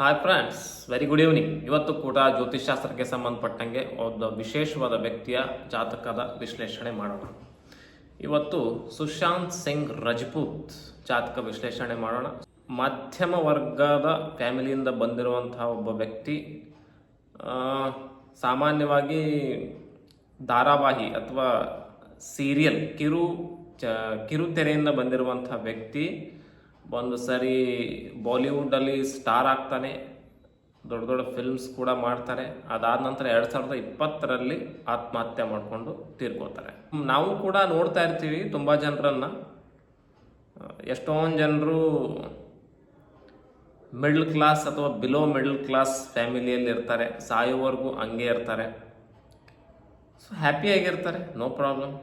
Hi friends very good evening ಇವತ್ತು ಕೂಡ ಜ್ಯೋತಿಷ್ಶಾಸ್ತ್ರಕ್ಕೆ ಸಂಬಂಧಪಟ್ಟಂಗೆ ಒಂದು ವಿಶೇಷವಾದ ವ್ಯಕ್ತಿಯ ಜಾತಕದ ವಿಶ್ಲೇಷಣೆ ಮಾಡೋಣ. ಇವತ್ತು ಸುಶಾಂತ್ ಸಿಂಗ್ ರಜಪೂತ್ ಜಾತಕ ವಿಶ್ಲೇಷಣೆ ಮಾಡೋಣ. ಮಧ್ಯಮ ವರ್ಗದ ಫ್ಯಾಮಿಲಿಯಿಂದ ಬಂದಿರುವಂತಹ ಒಬ್ಬ ವ್ಯಕ್ತಿ ಸಾಮಾನ್ಯವಾಗಿ ಧಾರಾವಾಹಿ ಅಥವಾ ಸೀರಿಯಲ್ ಕಿರು, ಚ, ಕಿರುತೆರೆಯಿಂದ ಬಂದಿರುವಂಥ ವ್ಯಕ್ತಿ ಒಂದು ಸರಿ ಬಾಲಿವುಡಲ್ಲಿ ಸ್ಟಾರ್ ಆಗ್ತಾನೆ, ದೊಡ್ಡ ದೊಡ್ಡ ಫಿಲ್ಮ್ಸ್ ಕೂಡ ಮಾಡ್ತಾರೆ ಅದಾದ ನಂತರ ಎರಡು ಸಾವಿರದ ಇಪ್ಪತ್ತರಲ್ಲಿ ಆತ್ಮಹತ್ಯೆ ಮಾಡಿಕೊಂಡು ತೀರ್ಕೋತಾರೆ ನಾವು ಕೂಡ ನೋಡ್ತಾ ಇರ್ತೀವಿ ತುಂಬ ಜನರನ್ನು. ಎಷ್ಟೊಂದು ಜನರು ಮಿಡ್ಲ್ ಕ್ಲಾಸ್ ಅಥವಾ ಬಿಲೋ ಮಿಡ್ಲ್ ಕ್ಲಾಸ್ ಫ್ಯಾಮಿಲಿಯಲ್ಲಿ ಇರ್ತಾರೆ, ಸಾಯುವವರೆಗೂ ಹಂಗೆ ಇರ್ತಾರೆ. ಸೊ ಹ್ಯಾಪಿಯಾಗಿರ್ತಾರೆ ನೋ ಪ್ರಾಬ್ಲಮ್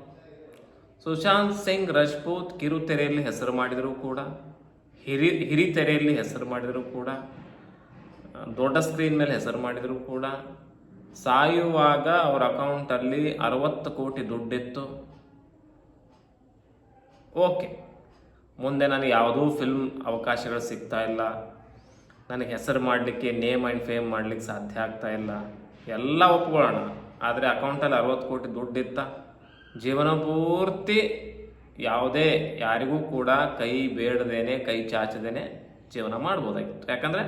ಸುಶಾಂತ್ ಸಿಂಗ್, ರಜಪೂತ್, ಕಿರುತೆರೆಯಲ್ಲಿ ಹೆಸರು ಮಾಡಿದರೂ ಕೂಡ. ಹಿರಿ ಹಿರಿತೆರೆಯಲ್ಲಿ ಹೆಸರು ಮಾಡಿದರೂ ಕೂಡ ದೊಡ್ಡ ಸ್ಕ್ರೀನ್ ಮೇಲೆ ಹೆಸರು ಮಾಡಿದರೂ ಕೂಡ, ಸಾಯುವಾಗ ಅವರ ಅಕೌಂಟಲ್ಲಿ ಅರವತ್ತು ಕೋಟಿ ದುಡ್ಡಿತ್ತು. ಓಕೆ. ಮುಂದೆ ನನಗೆ ಯಾವುದೂ ಫಿಲ್ಮ್ ಅವಕಾಶಗಳು ಸಿಗ್ತಾ ಇಲ್ಲ. ನನಗೆ ಹೆಸರು ಮಾಡಲಿಕ್ಕೆ, ನೇಮ್ ಆ್ಯಂಡ್ ಫೇಮ್ ಮಾಡಲಿಕ್ಕೆ ಸಾಧ್ಯ ಆಗ್ತಾ ಇಲ್ಲ. ಎಲ್ಲ ಒಪ್ಕೊಳ್ಳೋಣ. ಆದರೆ ಅಕೌಂಟಲ್ಲಿ ಅರವತ್ತು ಕೋಟಿ ದುಡ್ಡಿತ್ತ. ಜೀವನ ಪೂರ್ತಿ ಯಾವುದೇ ಯಾರಿಗೂ ಕೂಡ ಕೈ ಬೇಡದೇನೆ, ಕೈ ಚಾಚದೇನೆ ಜೀವನ ಮಾಡ್ಬೋದಾಗಿತ್ತು. ಯಾಕಂದರೆ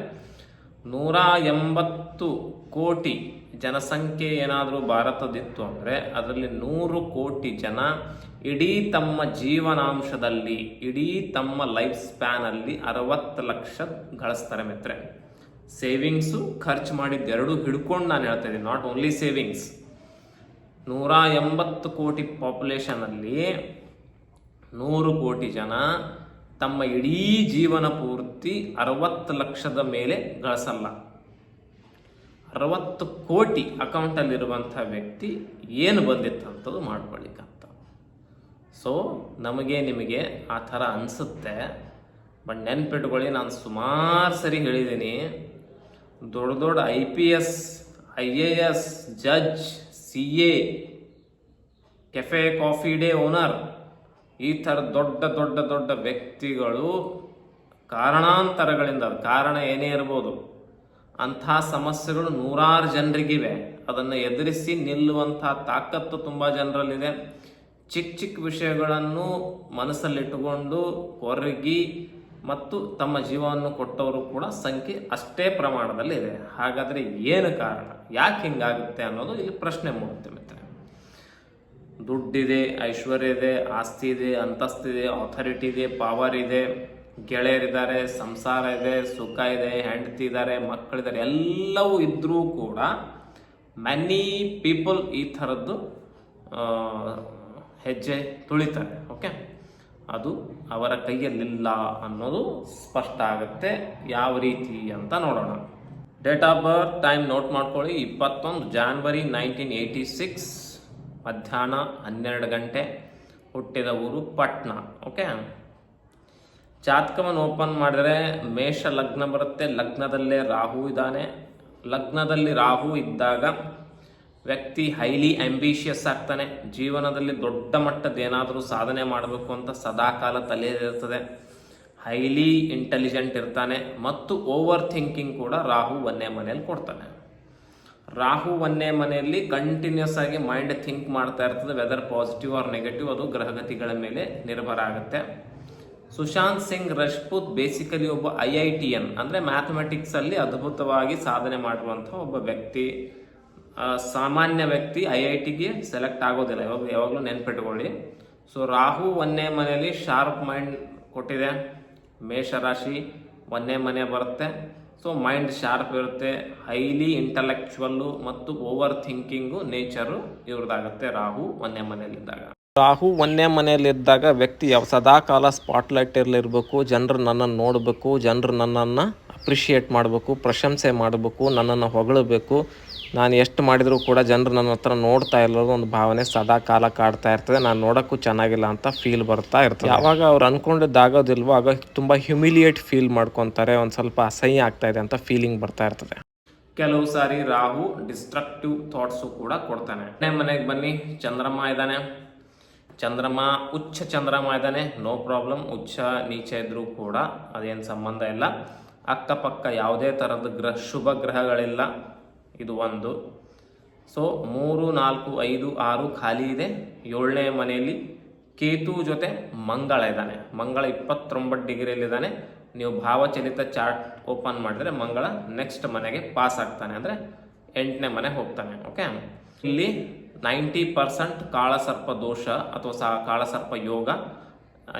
ನೂರ ಎಂಬತ್ತು ಕೋಟಿ ಜನಸಂಖ್ಯೆ ಏನಾದರೂ ಭಾರತದಿತ್ತು ಅಂದರೆ ಅದರಲ್ಲಿ ನೂರು ಕೋಟಿ ಜನ ಇಡೀ ತಮ್ಮ ಜೀವನಾಂಶದಲ್ಲಿ, ಇಡೀ ತಮ್ಮ ಲೈಫ್ ಸ್ಪ್ಯಾನಲ್ಲಿ ಅರವತ್ತು ಲಕ್ಷ ಗಳಿಸ್ತಾರೆ ಮಿತ್ರೆ ಸೇವಿಂಗ್ಸು ಖರ್ಚು ಮಾಡಿದ್ದು ಎರಡು ಹಿಡ್ಕೊಂಡು ನಾನು ಹೇಳ್ತಾ ಇದ್ದೀನಿ, ನಾಟ್ ಓನ್ಲಿ ಸೇವಿಂಗ್ಸ್. ನೂರ ಎಂಬತ್ತು ಕೋಟಿ ಪಾಪ್ಯುಲೇಷನಲ್ಲಿ ನೂರು ಕೋಟಿ ಜನ ತಮ್ಮ ಇಡೀ ಜೀವನ ಪೂರ್ತಿ ಅರವತ್ತು ಲಕ್ಷದ ಮೇಲೆ ಗಳಿಸಲ್ಲ. ಅರವತ್ತು ಕೋಟಿ ಅಕೌಂಟಲ್ಲಿರುವಂಥ ವ್ಯಕ್ತಿ ಏನು ಬಂದಿತ್ತಂಥದ್ದು ಮಾಡ್ಕೊಳ್ಳಿಕ್ಕಂತ. ಸೊ ನಮಗೆ ನಿಮಗೆ ಆ ಥರ ಅನಿಸುತ್ತೆ. ಬಟ್ ನೆನ್ಪಿಟ್ಕೊಳ್ಳಿ, ನಾನು ಸುಮಾರು ಸರಿ ಹೇಳಿದ್ದೀನಿ. ದೊಡ್ಡ ದೊಡ್ಡ I P S, I A S, judge, C A, cafe coffee day owner ಈ ಥರ ದೊಡ್ಡ ದೊಡ್ಡ ದೊಡ್ಡ ವ್ಯಕ್ತಿಗಳು ಕಾರಣಾಂತರಗಳಿಂದ ಕಾರಣ ಏನೇ ಇರ್ಬೋದು, ಅಂಥ ಸಮಸ್ಯೆಗಳು ನೂರಾರು ಜನರಿಗಿವೆ. ಅದನ್ನು ಎದುರಿಸಿ ನಿಲ್ಲುವಂಥ ತಾಕತ್ತು ತುಂಬ ಜನರಲ್ಲಿದೆ. ಚಿಕ್ಕ ಚಿಕ್ಕ ವಿಷಯಗಳನ್ನು ಮನಸ್ಸಲ್ಲಿಟ್ಟುಕೊಂಡು ಹೊರಗಿ ಮತ್ತು ತಮ್ಮ ಜೀವವನ್ನು ಕೊಟ್ಟವರು ಕೂಡ ಸಂಖ್ಯೆ ಅಷ್ಟೇ ಪ್ರಮಾಣದಲ್ಲಿ ಇದೆ ಹಾಗಾದರೆ ಏನು ಕಾರಣ? ಯಾಕೆ ಹಿಂಗಾಗುತ್ತೆ ಅನ್ನೋದು ಇಲ್ಲಿ ಪ್ರಶ್ನೆ ಮೂಡುತ್ತೆ ಮಿತ್ರ ದುಡ್ಡಿದೆ, ಐಶ್ವರ್ಯ ಇದೆ, ಆಸ್ತಿ ಇದೆ ಅಂತಸ್ತಿದೆ ಅಥಾರಿಟಿ ಇದೆ ಪವರ್ ಇದೆ. ಗೆಳೆಯರಿದ್ದಾರೆ, ಸಂಸಾರ ಇದೆ, ಸುಖ ಇದೆ, ಹೆಂಡತಿ ಇದ್ದಾರೆ ಮಕ್ಕಳಿದ್ದಾರೆ ಎಲ್ಲವೂ ಇದ್ದರೂ ಕೂಡ ಮೆನಿ ಪೀಪಲ್ ಈ ಥರದ್ದು ಹೆಜ್ಜೆ ತುಳಿತಾರೆ ಓಕೆ ಅದು ಅವರ ಕೈಯಲ್ಲಿಲ್ಲ ಅನ್ನೋದು ಸ್ಪಷ್ಟ ಆಗುತ್ತೆ. ಯಾವ ರೀತಿ ಅಂತ ನೋಡೋಣ. Date of birth time note ಮಾಡ್ಕೊಳ್ಳಿ. ಇಪ್ಪತ್ತೊಂದು ಜಾನ್ವರಿ ನೈನ್ಟೀನ್ ಏಯ್ಟಿ ಸಿಕ್ಸ್ ಮಧ್ಯಾಹ್ನ ಹನ್ನೆರಡು ಗಂಟೆ ಹುಟ್ಟಿದ ಊರು ಪಟ್ನಾ ಓಕೆ ಜಾತಕವನ್ನು ಓಪನ್ ಮಾಡಿದರೆ ಮೇಷ ಲಗ್ನ ಬರುತ್ತೆ, ಲಗ್ನದಲ್ಲೇ ರಾಹು ಇದ್ದಾನೆ. ಲಗ್ನದಲ್ಲಿ ರಾಹು ಇದ್ದಾಗ ವ್ಯಕ್ತಿ ಹೈಲಿ ಆಂಬಿಷಿಯಸ್ ಆಗ್ತಾನೆ. ಜೀವನದಲ್ಲಿ ದೊಡ್ಡ ಮಟ್ಟದ ಏನಾದರೂ ಸಾಧನೆ ಮಾಡಬೇಕು ಅಂತ ಸದಾಕಾಲ ತಲೆಯಲ್ಲಿರ್ತದೆ ಹೈಲಿ ಇಂಟೆಲಿಜೆಂಟ್ ಇರ್ತಾನೆ. ಮತ್ತು ಓವರ್ ಥಿಂಕಿಂಗ್ ಕೂಡ ರಾಹು ಒಂದೇ ಮನೆಯಲ್ಲಿ ಕೊಡ್ತಾನೆ. ರಾಹು ಒಂದೇ ಮನೆಯಲ್ಲಿ ಕಂಟಿನ್ಯೂಸ್ ಆಗಿ ಮೈಂಡ್ ಥಿಂಕ್ ಮಾಡ್ತಾ ಇರ್ತದೆ ವೆದರ್ ಪಾಸಿಟಿವ್ ಆರ್ ನೆಗೆಟಿವ್ ಅದು ಗ್ರಹಗತಿಗಳ ಮೇಲೆ ನಿರ್ಭರ ಆಗುತ್ತೆ. ಸುಶಾಂತ್ ಸಿಂಗ್ ರಜಪೂತ್ ಬೇಸಿಕಲಿ ಒಬ್ಬ ಐ ಐ ಟಿ ಎನ್ ಅಂದರೆ ಮ್ಯಾಥಮೆಟಿಕ್ಸಲ್ಲಿ ಅದ್ಭುತವಾಗಿ ಸಾಧನೆ ಮಾಡುವಂಥ ಒಬ್ಬ ವ್ಯಕ್ತಿ. ಸಾಮಾನ್ಯ ವ್ಯಕ್ತಿ ಐ ಐ ಟಿಗೆ ಸೆಲೆಕ್ಟ್ ಆಗೋದಿಲ್ಲ ಇವಾಗ ಯಾವಾಗಲೂ ನೆನ್ಪಿಟ್ಕೊಳ್ಳಿ. ಸೊ ರಾಹು ಒಂದೇ ಮನೆಯಲ್ಲಿ ಶಾರ್ಪ್ ಮೈಂಡ್ ಕೊಟ್ಟಿದೆ. ಮೇಷರಾಶಿ ಒಂದೇ ಮನೆ ಬರುತ್ತೆ. ಸೊ ಮೈಂಡ್ ಶಾರ್ಪ್ ಇರುತ್ತೆ. ಹೈಲಿ ಇಂಟಲೆಕ್ಚುವಲ್ಲು ಮತ್ತು ಓವರ್ ಥಿಂಕಿಂಗು ನೇಚರು ಇವ್ರದ್ದಾಗುತ್ತೆ ರಾಹು ಒಂದೇ ಮನೆಯಲ್ಲಿದ್ದಾಗ. ರಾಹು ಒಂದೇ ಮನೆಯಲ್ಲಿದ್ದಾಗ ವ್ಯಕ್ತಿ ಯಾವ ಸದಾಕಾಲ ಸ್ಪಾಟ್ಲೈಟಲ್ಲಿರಬೇಕು ಜನರು ನನ್ನನ್ನು ನೋಡಬೇಕು, ಜನರು ನನ್ನನ್ನು ಅಪ್ರಿಷಿಯೇಟ್ ಮಾಡಬೇಕು, ಪ್ರಶಂಸೆ ಮಾಡಬೇಕು, ನನ್ನನ್ನು ಹೊಗಳಬೇಕು ನಾನು ಎಷ್ಟು ಮಾಡಿದರೂ ಕೂಡ ಜನರು ನನ್ನ ಹತ್ರ ನೋಡ್ತಾ ಇರೋದು ಒಂದು ಭಾವನೆ ಸದಾ ಕಾಲ ಕಾಡ್ತಾ ಇರ್ತದೆ. ನಾನು ನೋಡೋಕ್ಕೂ ಚೆನ್ನಾಗಿಲ್ಲ ಅಂತ ಫೀಲ್ ಬರ್ತಾ ಇರ್ತದೆ. ಯಾವಾಗ ಅವ್ರು ಅನ್ಕೊಂಡಿದ್ದಾಗೋದಿಲ್ವೋ ಆಗ ತುಂಬ ಹ್ಯುಮಿಲಿಯೇಟ್ ಫೀಲ್ ಮಾಡ್ಕೊತಾರೆ. ಒಂದು ಸ್ವಲ್ಪ ಅಸಹ್ಯ ಆಗ್ತಾ ಇದೆ ಅಂತ ಫೀಲಿಂಗ್ ಬರ್ತಾ ಇರ್ತದೆ. ಕೆಲವು ಸಾರಿ ರಾಹು ಡಿಸ್ಟ್ರಕ್ಟಿವ್ ಥಾಟ್ಸು ಕೂಡ ಕೊಡ್ತಾನೆ. ಮನೆ ಮನೆಗೆ ಬನ್ನಿ. ಚಂದ್ರಮ್ಮ ಇದ್ದಾನೆ. ಚಂದ್ರಮ್ಮ ಉಚ್ಚ ಚಂದ್ರಮ್ಮ ಇದ್ದಾನೆ. ನೋ ಪ್ರಾಬ್ಲಮ್ ಉಚ್ಚ ನೀಚ ಇದ್ದರೂ ಕೂಡ ಅದೇನು ಸಂಬಂಧ ಇಲ್ಲ. ಅಕ್ಕಪಕ್ಕ ಯಾವುದೇ ಥರದ ಗ್ರಹ, ಶುಭ ಗ್ರಹಗಳಿಲ್ಲ. ಇದು ಒಂದು. ಸೊ ಮೂರು, ನಾಲ್ಕು, ಐದು, ಆರು ಖಾಲಿ ಇದೆ. ಏಳನೇ ಮನೆಯಲ್ಲಿ ಕೇತು ಜೊತೆ ಮಂಗಳ ಇದ್ದಾನೆ. ಮಂಗಳ ಇಪ್ಪತ್ತೊಂಬತ್ತು ಡಿಗ್ರಿಯಲ್ಲಿದ್ದಾನೆ. ನೀವು ಭಾವಚಲಿತ ಚಾರ್ಟ್ ಓಪನ್ ಮಾಡಿದ್ರೆ ಮಂಗಳ ನೆಕ್ಸ್ಟ್ ಮನೆಗೆ ಪಾಸ್ ಆಗ್ತಾನೆ. ಅಂದರೆ ಎಂಟನೇ ಮನೆ ಹೋಗ್ತಾನೆ. ಓಕೆ ಇಲ್ಲಿ ನೈಂಟಿ ಪರ್ಸೆಂಟ್ ಕಾಳಸರ್ಪ ದೋಷ ಅಥವಾ ಸಹ ಕಾಳಸರ್ಪ ಯೋಗ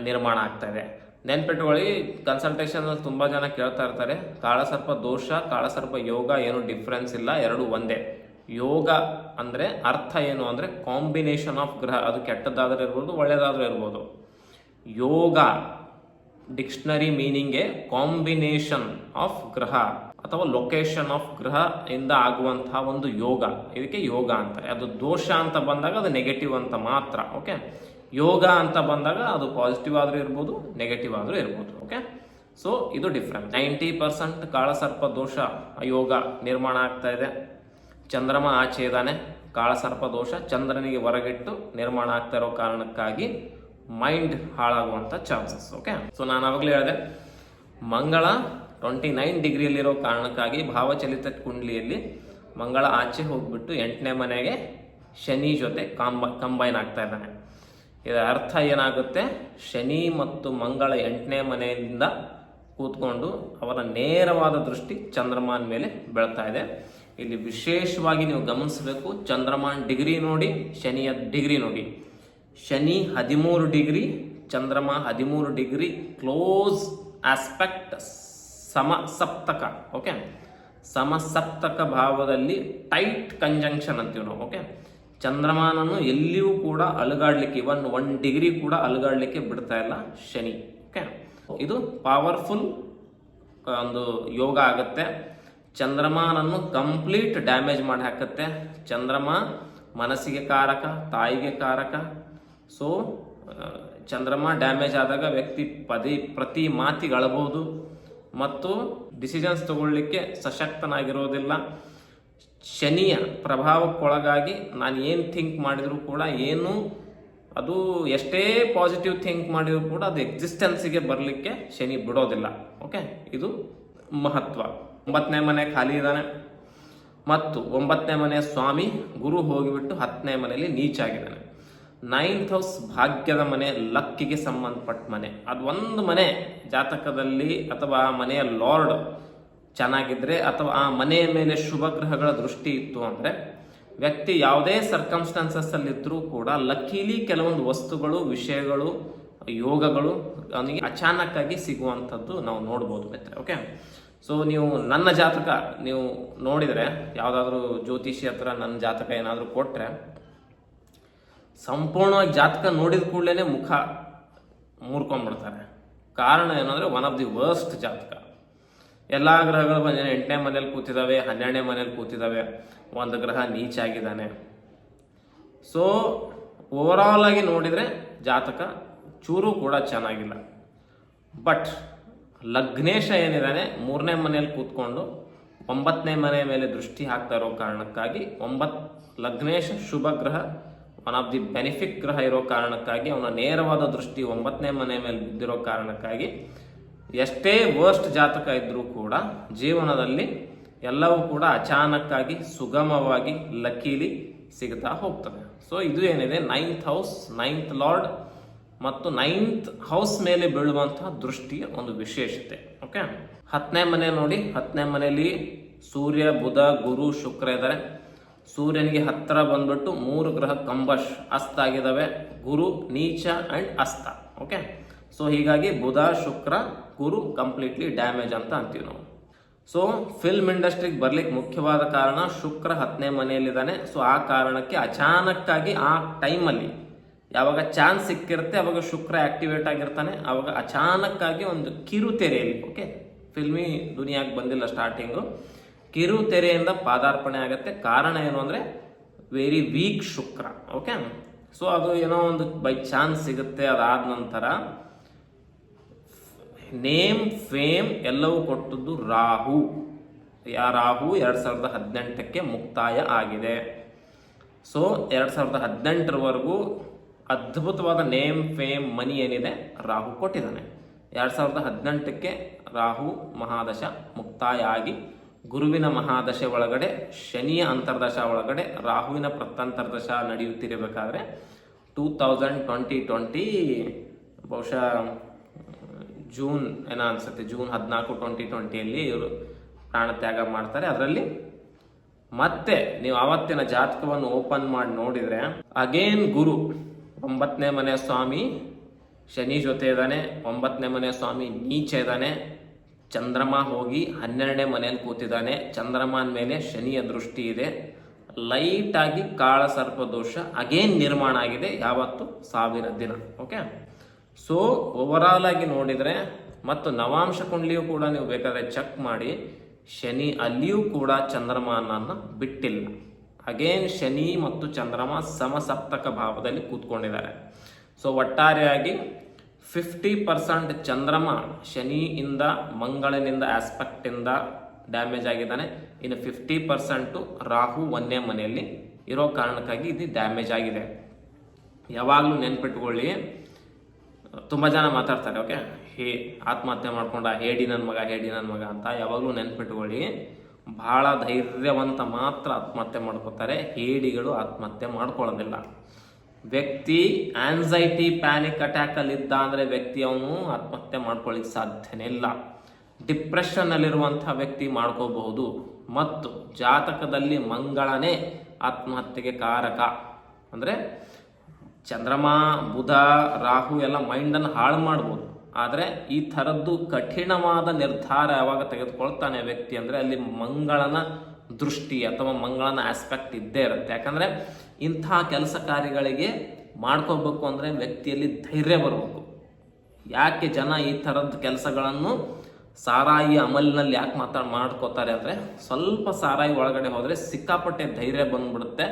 ನಿರ್ಮಾಣ ಆಗ್ತಾ ಇದೆ. ನೆನ್ಪಿಟ್ಕೊಳ್ಳಿ ಕನ್ಸಲ್ಟೇಷನ್ ತುಂಬ ಜನ ಕೇಳ್ತಾ ಇರ್ತಾರೆ. ಕಾಳಸರ್ಪ ದೋಷ, ಕಾಳಸರ್ಪ ಯೋಗ ಏನು ಡಿಫ್ರೆನ್ಸ್ ಇಲ್ಲ, ಎರಡು ಒಂದೇ. ಯೋಗ ಅಂದರೆ ಅರ್ಥ ಏನು ಅಂದರೆ ಕಾಂಬಿನೇಷನ್ ಆಫ್ ಗ್ರಹ, ಅದು ಕೆಟ್ಟದಾದ್ರೂ ಇರ್ಬೋದು ಒಳ್ಳೆಯದಾದರೂ ಇರ್ಬೋದು. ಯೋಗ ಡಿಕ್ಷನರಿ ಮೀನಿಂಗೇ ಕಾಂಬಿನೇಷನ್ ಆಫ್ ಗ್ರಹ. ಅಥವಾ ಲೊಕೇಶನ್ ಆಫ್ ಗ್ರಹ ಇಂದ ಆಗುವಂತಹ ಒಂದು ಯೋಗ. ಇದಕ್ಕೆ ಯೋಗ ಅಂತಾರೆ ಅದು ದೋಷ ಅಂತ ಬಂದಾಗ ಅದು ನೆಗೆಟಿವ್ ಅಂತ ಮಾತ್ರ ಓಕೆ ಯೋಗ ಅಂತ ಬಂದಾಗ ಅದು ಪಾಸಿಟಿವ್ ಆದರೂ ಇರ್ಬೋದು ನೆಗೆಟಿವ್ ಆದರೂ ಇರ್ಬೋದು ಓಕೆ ಸೊ ಇದು ಡಿಫ್ರೆಂಟ್ ನೈಂಟಿ ಪರ್ಸೆಂಟ್ ಕಾಳಸರ್ಪ ದೋಷ ಯೋಗ ನಿರ್ಮಾಣ ಆಗ್ತಾ ಇದೆ. ಚಂದ್ರಮ ಆಚೆ ಇದ್ದಾನೆ. ಕಾಳಸರ್ಪ ದೋಷ ಚಂದ್ರನಿಗೆ ಹೊರಗಿಟ್ಟು ನಿರ್ಮಾಣ ಆಗ್ತಾ ಇರೋ ಕಾರಣಕ್ಕಾಗಿ ಮೈಂಡ್ ಹಾಳಾಗುವಂಥ ಚಾನ್ಸಸ್ ಓಕೆ ಸೊ ನಾನು ಆವಾಗಲೇ ಹೇಳಿದೆ, ಮಂಗಳ ಟ್ವೆಂಟಿ ನೈನ್ ಡಿಗ್ರಿಯಲ್ಲಿರೋ ಕಾರಣಕ್ಕಾಗಿ ಭಾವಚಲಿತ ಕುಂಡ್ಲಿಯಲ್ಲಿ ಮಂಗಳ ಆಚೆ ಹೋಗ್ಬಿಟ್ಟು ಎಂಟನೇ ಮನೆಗೆ ಶನಿ ಜೊತೆ ಕಾಂಬ ಕಂಬೈನ್ ಆಗ್ತಾ ಇದ್ದಾನೆ. ಇದರ ಅರ್ಥ ಏನಾಗುತ್ತೆ? ಶನಿ ಮತ್ತು ಮಂಗಳ ಎಂಟನೇ ಮನೆಯಿಂದ ಕೂತ್ಕೊಂಡು ಅವರ ನೇರವಾದ ದೃಷ್ಟಿ ಚಂದ್ರಮಾನ್ ಮೇಲೆ ಬೆಳ್ತಾ ಇದೆ. ಇಲ್ಲಿ ವಿಶೇಷವಾಗಿ ನೀವು ಗಮನಿಸಬೇಕು, ಚಂದ್ರಮಾನ್ ಡಿಗ್ರಿ ನೋಡಿ, ಶನಿಯ ಡಿಗ್ರಿ ನೋಡಿ. ಶನಿ ಹದಿಮೂರು ಡಿಗ್ರಿ, ಚಂದ್ರಮ ಹದಿಮೂರು ಡಿಗ್ರಿ, ಕ್ಲೋಸ್ ಆಸ್ಪೆಕ್ಟ್ ಸಮಸಪ್ತಕ ಓಕೆ ಸಮಸಪ್ತಕ ಭಾವದಲ್ಲಿ ಟೈಟ್ ಕಂಜಂಕ್ಷನ್ ಅಂತೀವಿ ನಾವು ಓಕೆ ಚಂದ್ರಮಾನನ್ನು ಎಲ್ಲಿಯೂ ಕೂಡ ಅಲುಗಾಡ್ಲಿಕ್ಕೆ ಇವನ್ ಒನ್ ಡಿಗ್ರಿ ಕೂಡ ಅಲುಗಾಡ್ಲಿಕ್ಕೆ ಬಿಡ್ತಾ ಇಲ್ಲ ಶನಿ ಓಕೆ ಇದು ಪವರ್ಫುಲ್ ಒಂದು ಯೋಗ ಆಗುತ್ತೆ. ಚಂದ್ರಮಾನನ್ನು ಕಂಪ್ಲೀಟ್ ಡ್ಯಾಮೇಜ್ ಮಾಡಿ ಹಾಕುತ್ತೆ. ಚಂದ್ರಮ ಮನಸ್ಸಿಗೆ ಕಾರಕ, ತಾಯಿಗೆ ಕಾರಕ. ಸೊ ಚಂದ್ರಮ ಡ್ಯಾಮೇಜ್ ಆದಾಗ ವ್ಯಕ್ತಿ ಪದಿ, ಪ್ರತಿ ಮಾತಿಗೆ ಅಳಬಹುದು ಮತ್ತು ಡಿಸಿಷನ್ಸ್ ತಗೊಳ್ಳಿಕ್ಕೆ ಸಶಕ್ತನಾಗಿರೋದಿಲ್ಲ. ಶನಿಯ ಪ್ರಭಾವಕ್ಕೊಳಗಾಗಿ ನಾನು ಏನು ಥಿಂಕ್ ಮಾಡಿದರೂ ಕೂಡ ಏನು ಅದು ಎಷ್ಟೇ ಪಾಸಿಟಿವ್ ಥಿಂಕ್ ಮಾಡಿದರೂ ಕೂಡ ಅದು ಎಕ್ಸಿಸ್ಟೆನ್ಸಿಗೆ ಬರಲಿಕ್ಕೆ ಶನಿ ಬಿಡೋದಿಲ್ಲ. ಓಕೆ ಇದು ಮಹತ್ವ. ಒಂಬತ್ತನೇ ಮನೆ ಖಾಲಿ ಇದ್ದಾನೆ. ಮತ್ತು ಒಂಬತ್ತನೇ ಮನೆಯ ಸ್ವಾಮಿ ಗುರು ಹೋಗಿಬಿಟ್ಟು ಹತ್ತನೇ ಮನೆಯಲ್ಲಿ ನೀಚಾಗಿದ್ದಾನೆ. ನೈನ್ತ್ ಹೌಸ್ ಭಾಗ್ಯದ ಮನೆ, ಲಕ್ಕಿಗೆ ಸಂಬಂಧಪಟ್ಟ ಮನೆ. ಅದು ಒಂದು ಮನೆ ಜಾತಕದಲ್ಲಿ ಅಥವಾ ಆ ಮನೆಯ ಲಾರ್ಡ್ ಚೆನ್ನಾಗಿದ್ರೆ ಅಥವಾ ಆ ಮನೆಯ ಮೇಲೆ ಶುಭ ಗ್ರಹಗಳ ದೃಷ್ಟಿ ಇತ್ತು ಅಂದರೆ, ವ್ಯಕ್ತಿ ಯಾವುದೇ ಸರ್ಕಮ್ಸ್ಟಾನ್ಸಸ್ ಅಲ್ಲಿ ಇದ್ರೂ ಕೂಡ ಲಕ್ಕೀಲಿ ಕೆಲವೊಂದು ವಸ್ತುಗಳು, ವಿಷಯಗಳು, ಯೋಗಗಳು, ಅವನಿಗೆ ಅಚಾನಕ್ಕಾಗಿ ಸಿಗುವಂಥದ್ದು ನಾವು ನೋಡ್ಬೋದು ಮಿತ್ರ ಓಕೆ ಸೊ ನೀವು ನನ್ನ ಜಾತಕ, ನೀವು ನೋಡಿದರೆ, ಯಾವುದಾದ್ರೂ ಜ್ಯೋತಿಷಿ ಹತ್ರ ನನ್ನ ಜಾತಕ ಏನಾದರೂ ಕೊಟ್ಟರೆ ಸಂಪೂರ್ಣವಾಗಿ ಜಾತಕ ನೋಡಿದ ಕೂಡಲೇ ಮುಖ ಮೂರ್ಕೊಂಡ್ಬಿಡ್ತಾರೆ. ಕಾರಣ ಏನಂದರೆ ಒನ್ ಆಫ್ ದಿ ವರ್ಸ್ಟ್ ಜಾತಕ. ಎಲ್ಲ ಗ್ರಹಗಳು ಬಂದ ಎಂಟನೇ ಮನೇಲಿ ಕೂತಿದ್ದಾವೆ ಹನ್ನೆರಡನೇ ಮನೇಲಿ ಕೂತಿದ್ದಾವೆ ಒಂದು ಗ್ರಹ ನೀಚಾಗಿದ್ದಾನೆ ಸೊ ಓವರಾಲ್ ಆಗಿ ನೋಡಿದರೆ ಜಾತಕ ಚೂರು ಕೂಡ ಚೆನ್ನಾಗಿಲ್ಲ. ಬಟ್ ಲಗ್ನೇಶ ಏನಿದ್ದಾನೆ ಮೂರನೇ ಮನೆಯಲ್ಲಿ ಕೂತ್ಕೊಂಡು ಒಂಬತ್ತನೇ ಮನೆಯ ಮೇಲೆ ದೃಷ್ಟಿ ಹಾಕ್ತಾ ಇರೋ ಕಾರಣಕ್ಕಾಗಿ ಒಂಬತ್, ಲಗ್ನೇಶ, ಶುಭ ಗ್ರಹ ಒನ್ ಆಫ್ ದಿ ಬೆನಿಫಿಕ್ ಗ್ರಹ ಇರೋ ಕಾರಣಕ್ಕಾಗಿ, ಅವನ ನೇರವಾದ ದೃಷ್ಟಿ ಒಂಬತ್ತನೇ ಮನೆ ಮೇಲೆ ಬಿದ್ದಿರೋ ಕಾರಣಕ್ಕಾಗಿ, ಎಷ್ಟೇ ವರ್ಸ್ಟ್ ಜಾತಕ ಇದ್ದರೂ ಕೂಡ ಜೀವನದಲ್ಲಿ ಎಲ್ಲವೂ ಕೂಡ ಅಚಾನಕ್ಕಾಗಿ, ಸುಗಮವಾಗಿ ಲಕ್ಕೀಲಿ ಸಿಗ್ತಾ ಹೋಗ್ತದೆ. ಸೊ ಇದು ಏನಿದೆ? ನೈನ್ತ್ ಹೌಸ್ ನೈನ್ತ್ ಲಾರ್ಡ್ ಮತ್ತು ನೈನ್ತ್ ಹೌಸ್ ಮೇಲೆ ಬೀಳುವಂತಹ ದೃಷ್ಟಿಯ ಒಂದು ವಿಶೇಷತೆ. ಓಕೆ ಹತ್ತನೇ ಮನೆ ನೋಡಿ, ಹತ್ತನೇ ಮನೆಯಲ್ಲಿ ಸೂರ್ಯ, ಬುಧ, ಗುರು, ಶುಕ್ರ ಇದ್ದಾರೆ. ಸೂರ್ಯನಿಗೆ ಹತ್ತಿರ ಬಂದ್ಬಿಟ್ಟು ಮೂರು ಗ್ರಹ ಕಂಬಶ್ ಅಸ್ತ ಆಗಿದ್ದಾವೆ ಗುರು, ನೀಚ ಅಂಡ್ ಅಸ್ತ. ಓಕೆ ಸೊ ಹೀಗಾಗಿ ಬುಧ, ಶುಕ್ರ, ಗುರು ಕಂಪ್ಲೀಟ್ಲಿ ಡ್ಯಾಮೇಜ್ ಅಂತ ಅಂತೀವಿ ನಾವು. ಸೊ ಫಿಲ್ಮ್ ಇಂಡಸ್ಟ್ರಿಗೆ ಬರ್ಲಿಕ್ಕೆ ಮುಖ್ಯವಾದ ಕಾರಣ ಶುಕ್ರ ಹತ್ತನೇ ಮನೆಯಲ್ಲಿದ್ದಾನೆ. ಸೊ ಆ ಕಾರಣಕ್ಕೆ ಅಚಾನಕ್ಕಾಗಿ ಆ ಟೈಮಲ್ಲಿ ಯಾವಾಗ ಚಾನ್ಸ್ ಸಿಕ್ಕಿರುತ್ತೆ, ಅವಾಗ ಶುಕ್ರ ಆಕ್ಟಿವೇಟ್ ಆಗಿರ್ತಾನೆ. ಅವಾಗ ಅಚಾನಕ್ಕಾಗಿ ಒಂದು ಕಿರುತೆರೆಯಲ್ಲಿ ಓಕೆ ಫಿಲ್ಮಿ ದುನಿಯಾಗೆ ಬಂದಿಲ್ಲ ಸ್ಟಾರ್ಟಿಂಗು ಕಿರುತೆರೆಯಿಂದ ಪಾದಾರ್ಪಣೆ ಆಗುತ್ತೆ. ಕಾರಣ ಏನು ಅಂದರೆ very weak Shukra okay so ಅದು ಏನೋ ಒಂದು ಬೈ ಚಾನ್ಸ್ ಸಿಗುತ್ತೆ, ಅದಾದ ನಂತರ ನೇಮ್ ಫೇಮ್ ಎಲ್ಲವೂ ಕೊಟ್ಟದ್ದು ರಾಹು. ಯಾ ರಾಹು ಎರಡು ಸಾವಿರದ ಹದಿನೆಂಟಕ್ಕೆ ಮುಕ್ತಾಯ ಆಗಿದೆ. ಸೊ ಎರಡು ಸಾವಿರದ ಹದಿನೆಂಟರವರೆಗೂ ಅದ್ಭುತವಾದ ನೇಮ್ ಫೇಮ್ ಮನಿ ಏನಿದೆ, ರಾಹು ಕೊಟ್ಟಿದ್ದಾನೆ. ಎರಡು ಸಾವಿರದ ಹದಿನೆಂಟಕ್ಕೆ ರಾಹು ಮಹಾದಶ ಮುಕ್ತಾಯ ಆಗಿ ಗುರುವಿನ ಮಹಾದಶೆ ಒಳಗಡೆ, ಶನಿಯ ಅಂತರ್ದಶ ಒಳಗಡೆ, ರಾಹುವಿನ ಪ್ರತ್ಯಂತರ್ದಶ ನಡೆಯುತ್ತಿರಬೇಕಾದ್ರೆ ಟೂ ತೌಸಂಡ್ ಟ್ವೆಂಟಿ ಟ್ವೆಂಟಿ ಬಹುಶಃ, ಜೂನ್, ಏನೋ ಅನ್ಸುತ್ತೆ, ಜೂನ್ ಹದಿನಾಲ್ಕು ಟ್ವೆಂಟಿ ಟ್ವೆಂಟಿಯಲ್ಲಿ ಇವರು ಪ್ರಾಣತ್ಯಾಗ ಮಾಡ್ತಾರೆ. ಅದರಲ್ಲಿ ಮತ್ತೆ ನೀವು ಆವತ್ತಿನ ಜಾತಕವನ್ನು ಓಪನ್ ಮಾಡಿ ನೋಡಿದರೆ ಅಗೇನ್ ಗುರು, ಒಂಬತ್ತನೇ ಮನೆ ಸ್ವಾಮಿ, ಶನಿ ಜೊತೆ ಇದ್ದಾನೆ, ಒಂಬತ್ತನೇ ಮನೆ ಸ್ವಾಮಿ ನೀಚ ಇದ್ದಾನೆ ಚಂದ್ರಮ ಹೋಗಿ ಹನ್ನೆರಡನೇ ಮನೆಯಲ್ಲಿ ಕೂತಿದ್ದಾನೆ. ಚಂದ್ರಮನ ಮೇಲೆ ಶನಿಯ ದೃಷ್ಟಿ ಇದೆ. ಲೈಟ್ ಆಗಿ ಕಾಳ ಸರ್ಪ ದೋಷ ಅಗೇನ್ ನಿರ್ಮಾಣ ಆಗಿದೆ ಯಾವತ್ತು? ಸಾವಿರ ದಿನ. ಓಕೆ ಸೊ ಓವರಾಲ್ ಆಗಿ ನೋಡಿದರೆ ಮತ್ತು ನವಾಂಶ ಕುಂಡ್ಲಿಯೂ ಕೂಡ ನೀವು ಬೇಕಾದ್ರೆ ಚೆಕ್ ಮಾಡಿ. ಶನಿ ಅಲ್ಲಿಯೂ ಕೂಡ ಚಂದ್ರಮಾನನ್ನು ಬಿಟ್ಟಿಲ್ಲ. ಅಗೇನ್ ಶನಿ ಮತ್ತು ಚಂದ್ರಮ ಸಮಸಪ್ತಕ ಭಾವದಲ್ಲಿ ಕೂತ್ಕೊಂಡಿದ್ದಾರೆ. ಸೊ ಒಟ್ಟಾರೆಯಾಗಿ ಫಿಫ್ಟಿ ಪರ್ಸೆಂಟ್ ಚಂದ್ರಮ ಶನಿಯಿಂದ ಮಂಗಳನಿಂದ ಆಸ್ಪೆಕ್ಟಿಂದ ಡ್ಯಾಮೇಜ್ ಆಗಿದ್ದಾನೆ. ಇನ್ನು ಫಿಫ್ಟಿ ಪರ್ಸೆಂಟು ರಾಹು ಒಂದೇ ಮನೆಯಲ್ಲಿ ಇರೋ ಕಾರಣಕ್ಕಾಗಿ ಇದು ಡ್ಯಾಮೇಜ್ ಆಗಿದೆ. ಯಾವಾಗಲೂ ನೆನ್ಪಿಟ್ಕೊಳ್ಳಿ. ತುಂಬ ಜನ ಮಾತಾಡ್ತಾರೆ, ಓಕೆ, ಹೇ, ಆತ್ಮಹತ್ಯೆ ಮಾಡ್ಕೊಂಡ, ಹೇಡಿ ನನ್ನ ಮಗ, ಹೇಡಿ ನನ್ನ ಮಗ ಅಂತ ಯಾವಾಗಲೂ ನೆನ್ಪಿಟ್ಕೊಳ್ಳಿ. ಭಾಳ ಧೈರ್ಯವಂತ ಮಾತ್ರ ಆತ್ಮಹತ್ಯೆ ಮಾಡ್ಕೋತಾರೆ. ಹೇಡಿಗಳು ಆತ್ಮಹತ್ಯೆ ಮಾಡ್ಕೊಳ್ಳೋದಿಲ್ಲ. ವ್ಯಕ್ತಿ ಆನ್ಸೈಟಿ ಪ್ಯಾನಿಕ್ ಅಟ್ಯಾಕಲ್ಲಿ ಇದ್ದ ಅಂದರೆ ವ್ಯಕ್ತಿ ಅವನು ಆತ್ಮಹತ್ಯೆ ಮಾಡ್ಕೊಳ್ಳಿಕ್ಕೆ ಸಾಧ್ಯನೇ ಇಲ್ಲ. ಡಿಪ್ರೆಷನ್ನಲ್ಲಿರುವಂಥ ವ್ಯಕ್ತಿ ಮಾಡ್ಕೋಬಹುದು. ಮತ್ತು ಜಾತಕದಲ್ಲಿ ಮಂಗಳನೇ ಆತ್ಮಹತ್ಯೆಗೆ ಕಾರಕ. ಅಂದರೆ ಚಂದ್ರಮ, ಬುಧ, ರಾಹು ಎಲ್ಲ ಮೈಂಡನ್ನು ಹಾಳು ಮಾಡ್ಬೋದು. ಆದರೆ ಈ ಥರದ್ದು ಕಠಿಣವಾದ ನಿರ್ಧಾರ ಯಾವಾಗ ತೆಗೆದುಕೊಳ್ತಾನೆ ವ್ಯಕ್ತಿ ಅಂದರೆ ಅಲ್ಲಿ ಮಂಗಳನ ದೃಷ್ಟಿ ಅಥವಾ ಮಂಗಳನ ಆಸ್ಪೆಕ್ಟ್ ಇದ್ದೇ ಇರುತ್ತೆ. ಯಾಕಂದರೆ ಇಂಥ ಕೆಲಸ ಕಾರ್ಯಗಳಿಗೆ ಮಾಡ್ಕೋಬೇಕು ಅಂದರೆ ವ್ಯಕ್ತಿಯಲ್ಲಿ ಧೈರ್ಯ ಬರಬೇಕು. ಯಾಕೆ ಜನ ಈ ಥರದ ಕೆಲಸಗಳನ್ನು ಸಾರಾಯಿ ಅಮಲಿನಲ್ಲಿ ಯಾಕೆ ಮಾತಾ ಮಾಡ್ಕೋತಾರೆ ಅಂದರೆ ಸ್ವಲ್ಪ ಸಾರಾಯಿ ಒಳಗಡೆ ಹೋದರೆ ಸಿಕ್ಕಾಪಟ್ಟೆ ಧೈರ್ಯ ಬಂದ್ಬಿಡುತ್ತೆ.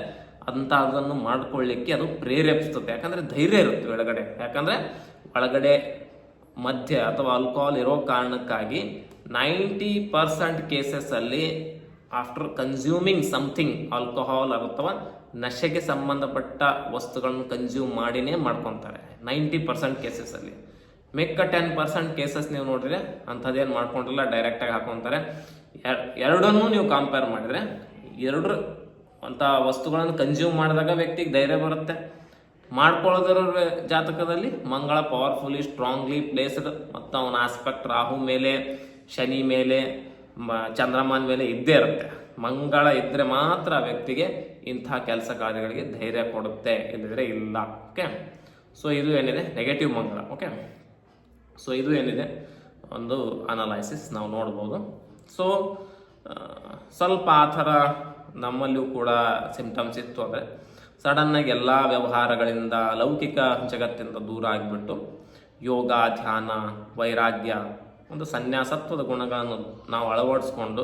ಅಂತ ಅದನ್ನು ಮಾಡ್ಕೊಳ್ಳಿಕ್ಕೆ ಅದು ಪ್ರೇರೇಪಿಸ್ತದೆ ಯಾಕಂದರೆ ಧೈರ್ಯ ಇರುತ್ತೆ ಒಳಗಡೆ. ಯಾಕಂದರೆ ಒಳಗಡೆ ಮದ್ಯ ಅಥವಾ ಆಲ್ಕೋಹಾಲ್ ಇರೋ ಕಾರಣಕ್ಕಾಗಿ ನೈಂಟಿ ಪರ್ಸೆಂಟ್ ಕೇಸಸ್ಸಲ್ಲಿ ಆಫ್ಟರ್ ಕನ್ಸ್ಯೂಮಿಂಗ್ ಸಮಥಿಂಗ್ ಆಲ್ಕೋಹಾಲ್ ಅಥವಾ ನಶೆಗೆ ಸಂಬಂಧಪಟ್ಟ ವಸ್ತುಗಳನ್ನು ಕನ್ಸ್ಯೂಮ್ ಮಾಡಿನೇ ಮಾಡ್ಕೊತಾರೆ. ನೈಂಟಿ ಪರ್ಸೆಂಟ್ ಕೇಸಸ್ಸಲ್ಲಿ ಮಿಕ್ಕ ಟೆನ್ ಪರ್ಸೆಂಟ್ ಕೇಸಸ್ ನೀವು ನೋಡಿದ್ರೆ ಅಂಥದ್ದೇನು ಮಾಡ್ಕೊಂಡಿಲ್ಲ ಡೈರೆಕ್ಟಾಗಿ ಹಾಕೊತಾರೆ. ಎರ್- ಎರಡನ್ನೂ ನೀವು ಕಂಪೇರ್ ಮಾಡಿದರೆ ಎರಡರ ಅಂಥ ವಸ್ತುಗಳನ್ನು ಕನ್ಸ್ಯೂಮ್ ಮಾಡಿದಾಗ ವ್ಯಕ್ತಿಗೆ ಧೈರ್ಯ ಬರುತ್ತೆ. ಮಾಡ್ಕೊಳ್ಳೋದ್ರ ಜಾತಕದಲ್ಲಿ ಮಂಗಳ ಪವರ್ಫುಲಿ ಸ್ಟ್ರಾಂಗ್ಲಿ ಪ್ಲೇಸ್ಡ್ ಮತ್ತು ಅವನ ಆಸ್ಪೆಕ್ಟ್ ರಾಹು ಮೇಲೆ, ಶನಿ ಮೇಲೆ ಮ- ಚಂದ್ರಮಾನ್ ಮೇಲೆ ಇದ್ದೇ ಇರುತ್ತೆ. ಮಂಗಳ ಇದ್ದರೆ ಮಾತ್ರ ವ್ಯಕ್ತಿಗೆ ಇಂಥ ಕೆಲಸ ಕಾರ್ಯಗಳಿಗೆ ಧೈರ್ಯ ಕೊಡುತ್ತೆ ಇಲ್ಲದಿದ್ರೆ ಇಲ್ಲ, ಓಕೆ? ಸೊ ಇದು ಏನಿದೆ? ನೆಗೆಟಿವ್ ಮಂಗಳ, ಓಕೆ? ಸೊ ಇದು ಏನಿದೆ? ಒಂದು ಅನಲೈಸಿಸ್ ನಾವು ನೋಡ್ಬೋದು. ಸೊ ಸ್ವಲ್ಪ ಆ ಥರ ನಮ್ಮಲ್ಲಿಯೂ ಕೂಡ ಸಿಂಪ್ಟಮ್ಸ್ ಇತ್ತು ಅಂದರೆ ಸಡನ್ನಾಗಿ ಎಲ್ಲ ವ್ಯವಹಾರಗಳಿಂದ ಲೌಕಿಕ ಜಗತ್ತಿಂದ ದೂರ ಆಗಿಬಿಟ್ಟು ಯೋಗ, ಧ್ಯಾನ, ವೈರಾಗ್ಯ ಒಂದು ಸನ್ಯಾಸತ್ವದ ಗುಣಗಳನ್ನು ನಾವು ಅಳವಡಿಸ್ಕೊಂಡು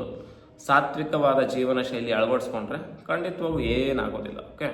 ಸಾತ್ವಿಕವಾದ ಜೀವನ ಶೈಲಿ ಅಳವಡಿಸ್ಕೊಂಡ್ರೆ ಖಂಡಿತವಾಗೂ ಏನಾಗೋದಿಲ್ಲ ಓಕೆ